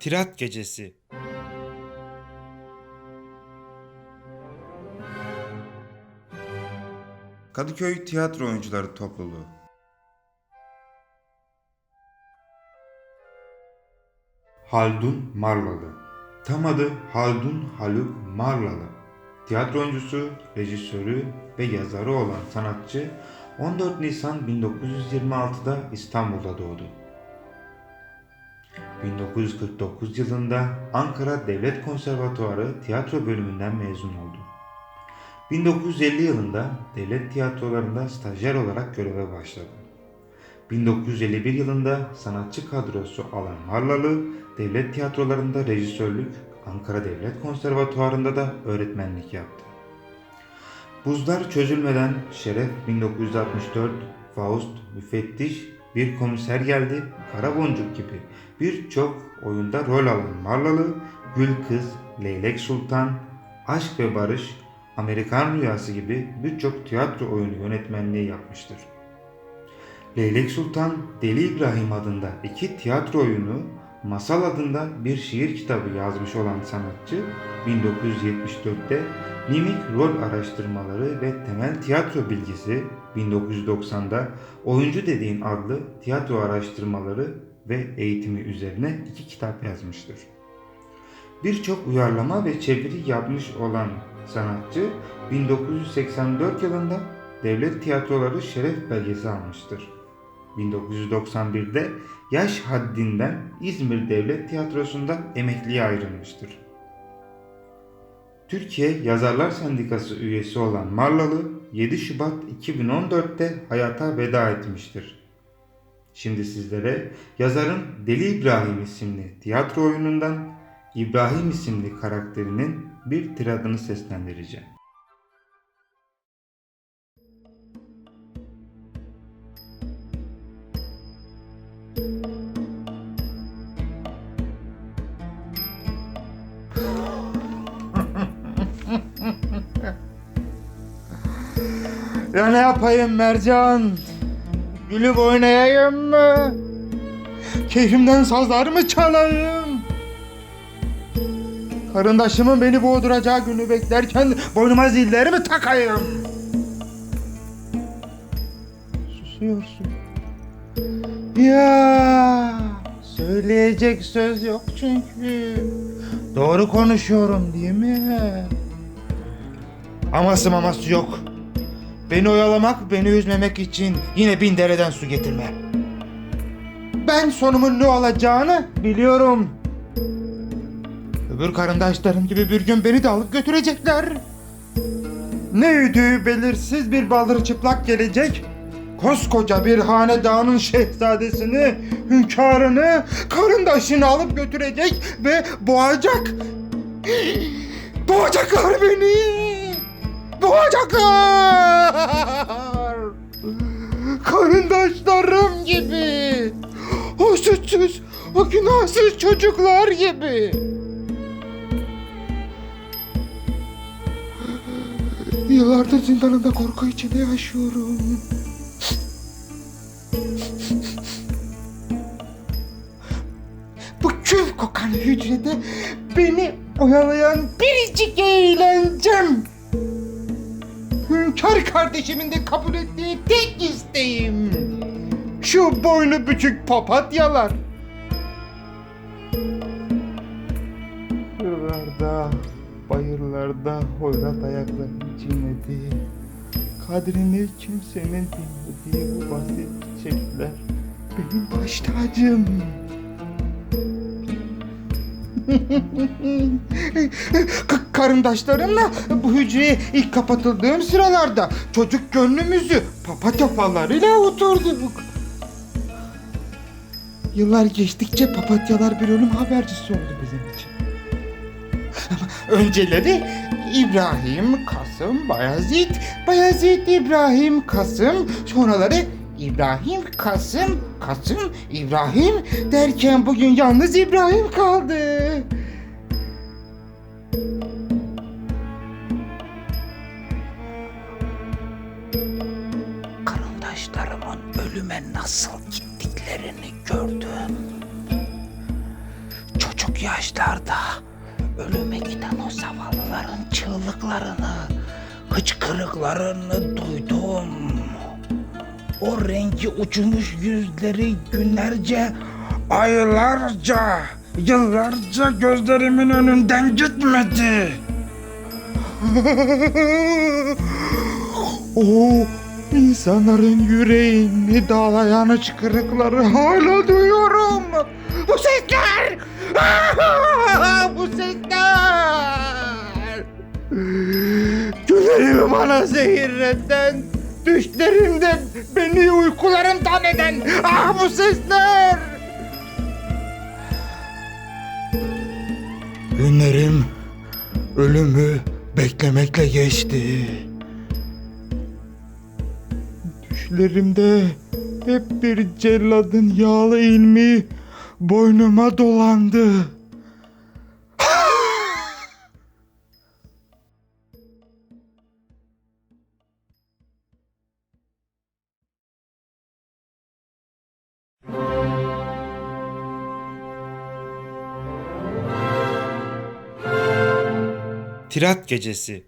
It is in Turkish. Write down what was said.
Tirat Gecesi. Kadıköy Tiyatro Oyuncuları Topluluğu. Haldun Marlalı. Tam adı Haldun Haluk Marlalı. Tiyatro oyuncusu, rejisörü ve yazarı olan sanatçı 14 Nisan 1926'da İstanbul'da doğdu. 1949 yılında Ankara Devlet Konservatuarı tiyatro bölümünden mezun oldu. 1950 yılında devlet tiyatrolarında stajyer olarak göreve başladı. 1951 yılında sanatçı kadrosu alan Marlalı, devlet tiyatrolarında rejisörlük, Ankara Devlet Konservatuarı'nda da öğretmenlik yaptı. Buzlar çözülmeden Şeref 1964, Faust, Müfettiş, Bir Komiser Geldi, Kara Boncuk gibi birçok oyunda rol alan Marlalı, Gül Kız, Leylek Sultan, Aşk ve Barış, Amerikan Rüyası gibi birçok tiyatro oyunu yönetmenliği yapmıştır. Leylek Sultan, Deli İbrahim adında iki tiyatro oyunu, Masal adında bir şiir kitabı yazmış olan sanatçı 1974'te Mimik Rol Araştırmaları ve Temel Tiyatro Bilgisi 1990'da Oyuncu Dediğin adlı tiyatro araştırmaları ve eğitimi üzerine iki kitap yazmıştır. Birçok uyarlama ve çeviri yapmış olan sanatçı 1984 yılında Devlet Tiyatroları Şeref Belgesi almıştır. 1991'de yaş haddinden İzmir Devlet Tiyatrosu'nda emekliye ayrılmıştır. Türkiye Yazarlar Sendikası üyesi olan Marlalı 7 Şubat 2014'te hayata veda etmiştir. Şimdi sizlere yazarın Deli İbrahim isimli tiyatro oyunundan İbrahim isimli karakterinin bir tiradını seslendireceğim. Ya ne yapayım Mercan? Gülüp oynayayım mı? Keyfimden sazlar mı çalayım? Karındaşımın beni boğduracağı günü beklerken boynuma zilleri mi takayım? Susuyorsun. Ya söyleyecek söz yok çünkü. Doğru konuşuyorum değil mi? Aması maması yok. Beni oyalamak, beni üzmemek için yine bin dereden su getirme. Ben sonumun ne olacağını biliyorum. Öbür karındaşlarım gibi bir gün beni de alıp götürecekler. Ne üdüğü belirsiz bir baldır çıplak gelecek. Koskoca bir hanedanın şehzadesini, hünkârını, karındaşını alıp götürecek ve boğacak. Boğacaklar beni. Boğacaklar. Karındaşlarım gibi. O suçsuz, o günahsız çocuklar gibi. Yıllardır zindanında korku içinde yaşıyorum. Hücrede beni oyalayan biricik eğlencem. Hünkar kardeşimin de kabul ettiği tek isteğim. Şu boynu bükük papatyalar. Kırlarda, bayırlarda hoyrat ayaklarını çiğnedi. Kadrini kimsenin bilmediği bu basit çiçekler benim baş tacım. Karındaşlarımla bu hücreye ilk kapatıldığım sıralarda çocuk gönlümüzü papatya fallarıyla oturduk. Yıllar geçtikçe papatyalar bir ölüm habercisi oldu bizim için. Önceleri İbrahim, Kasım, Bayezid, Bayezid, İbrahim, Kasım, sonraları İbrahim, Kasım, Kasım, İbrahim derken bugün yalnız İbrahim kaldı. Karındaşlarımın ölüme nasıl gittiklerini gördüm. Çocuk yaşlarda ölüme giden o zavallıların çığlıklarını, hıçkırıklarını duydum. O rengi uçmuş yüzleri günlerce, aylarca, yıllarca gözlerimin önünden gitmedi. o insanların yüreğini dağlayan hıçkırıkları hala duyuyorum. Bu sesler! Bu sesler! Günlerimi bana zehirleten, düşlerimde beni uykularımdan eden ah bu sesler! Günlerim ölümü beklemekle geçti. Düşlerimde hep bir celladın yağlı ilmi boynuma dolandı. Tirat Gecesi